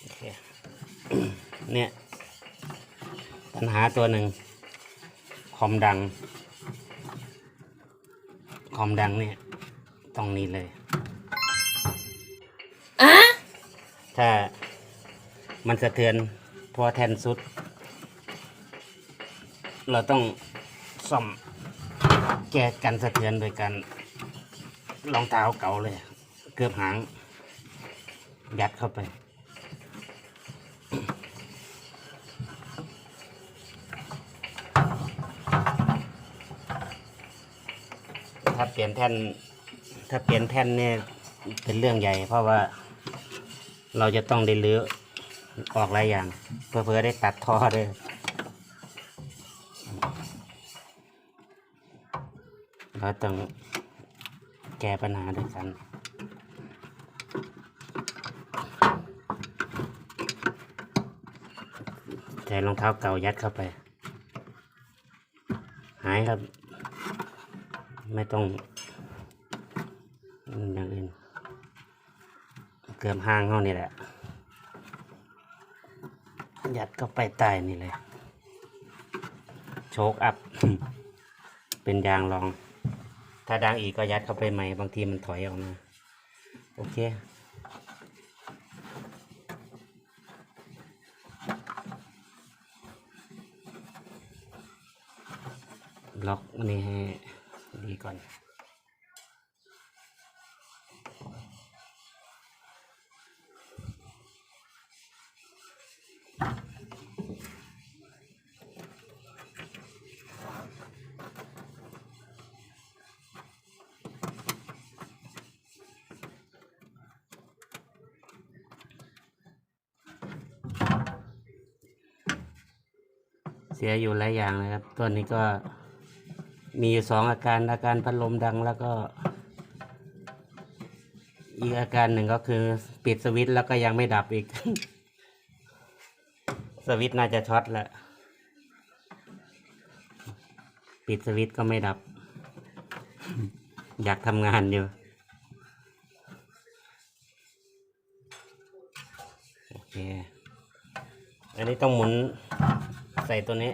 โอเคเนี่ยปัญหาตัวหนึ่งคอมดัง คอมดังเนี่ยตรงนี้เลยอะถ้ามันสะเทือนพอแทนสุด เราต้องซ่อมแก้กันสะเทือนโดยการรองเท้าเก่าเลย เกือบหาง ยัดเข้าไป ถ้าเปลี่ยนแท่น ถ้าเปลี่ยนแท่นเนี่ยเป็นเรื่องใหญ่ เพราะว่าเราจะต้องได้รื้อออกหลายอย่างเพื่อเพื่อได้ตัดท่อด้วยเราต้องแก้ปัญหาด้วยกัน ใส่รองเท้าเก่ายัดเข้าไป หายครับ ไม่ต้องอย่างอื่นเกือบห้างเขานี่แหละ ยัดก็ไปใต้นี่เลย โชกอัพ เป็นยางรอง ถ้าดังอีกก็ยัดเข้าไปใหม่ บางทีมันถอยออกมา โอเค บล็อกอันนี้ให้ดีก่อนเสียอยู่หลายอย่างนะครับ ตัวนี้ก็ มีสองอาการอาการพัดลมดังแล้วก็ อีกอาการหนึ่งก็คือปิดสวิตช์แล้วก็ยังไม่ดับอีก สวิตช์น่าจะช็อตแล้วปิดสวิตช์ก็ไม่ดับ อยากทำงานอยู่โอเคอันนี้ต้องหมุนใส่ตัวนี้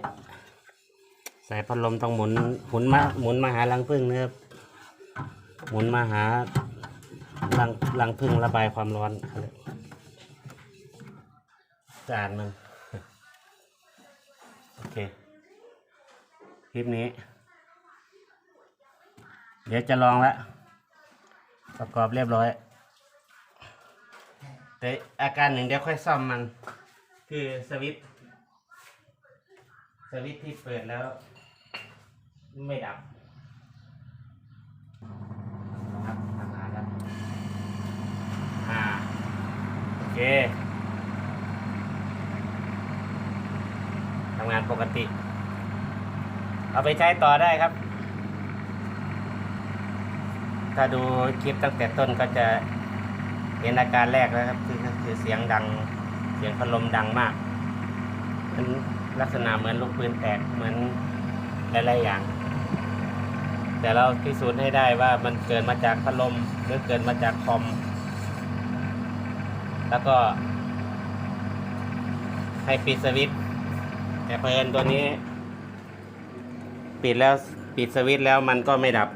สายพัดลมต้องหมุนหมุนมาหมุนมาหารังพึ่งนะครับ หมุนมาหารังรังพึ่งระบายความร้อนจานมันโอเค คลิปนี้ เดี๋ยวจะลองละประกอบเรียบร้อย แต่อาการหนึ่งเดี๋ยวค่อยซ่อมมัน คือสวิตช์ วิตช์ที่เปิดแล้ว ไม่ดับนะครับทำงานแล้วอ่าโอเคทำงานปกติ เอาไปใช้ต่อได้ครับ ถ้าดูคลิปตั้งแต่ต้นก็จะเห็นอาการแรกแล้วครับ คือคือเสียงดัง เสียงพัดลมดังมากมัน ลักษณะเหมือนลูกปืนแตกเหมือนหลายๆอย่าง แต่เราพิสูจน์ให้ได้ว่ามันเกิดมาจากพัดลมหรือเกิดมาจากคอม แล้วก็ ให้ปิดสวิตช์แต่เพลินตัวนี้ ปิดแล้วปิดสวิตช์แล้วมันก็ไม่ดับ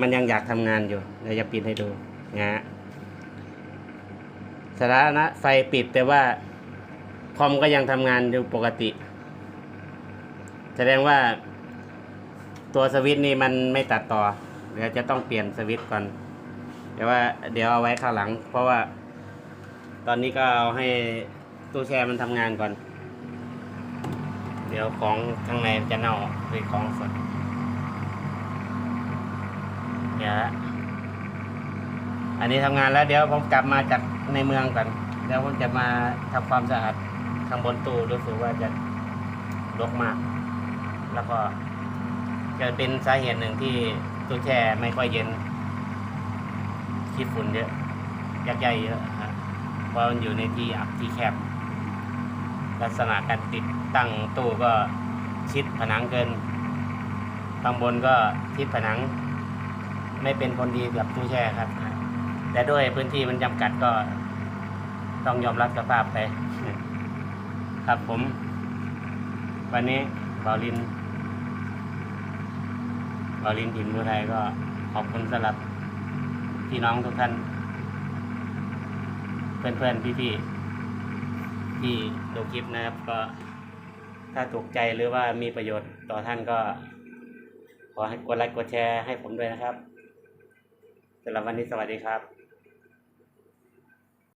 มันยังอยากทำงานอยู่เราจะปิดให้ดูนะฮะสถานะไฟปิดแต่ว่าคอมก็ยังทำงานอยู่ปกติ แสดงว่า ตัวสวิตช์นี่มันไม่ตัดต่อ เดี๋ยวจะต้องเปลี่ยนสวิตช์ก่อน เดี๋ยวว่า เดี๋ยวเอาไว้ข้างหลัง เพราะว่า ตอนนี้ก็เอาให้ตู้แช่มันทำงานก่อน เดี๋ยวของข้างในจะเน่าเป็นของสดเดี๋ยวละอันนี้ทำงานแล้วเดี๋ยวผมกลับมาจากในเมืองก่อนเดี๋ยวผมจะมาทำความสะอาดข้างบนตู้รู้สึกว่าจะรกมาก แล้วก็จะเป็นสาเหตุหนึ่งที่ตู้แช่ไม่ค่อยเย็นขี้ฝุ่นเยอะยักใหญ่เยอะฮะเพราะมันอยู่ในที่อับที่แคบ ลักษณะการติดตั้งตู้ก็ชิดผนังเกินข้างบนก็ชิดผนัง ไม่เป็นคนดีกับตู้แช่ครับ แต่ด้วยพื้นที่มันจำกัดก็ต้องยอมรับสภาพไป ครับผม วันนี้บาลิน บาลินถิ่นมือไทยก็ขอบคุณสำหรับพี่น้องทุกท่าน เพื่อนๆพี่ๆที่ดูคลิปนะครับก็ถ้าถูกใจหรือว่ามีประโยชน์ต่อท่านก็ ขอให้กดไลค์กดแชร์ให้ผมด้วยนะครับสำหรับวันนี้สวัสดีครับ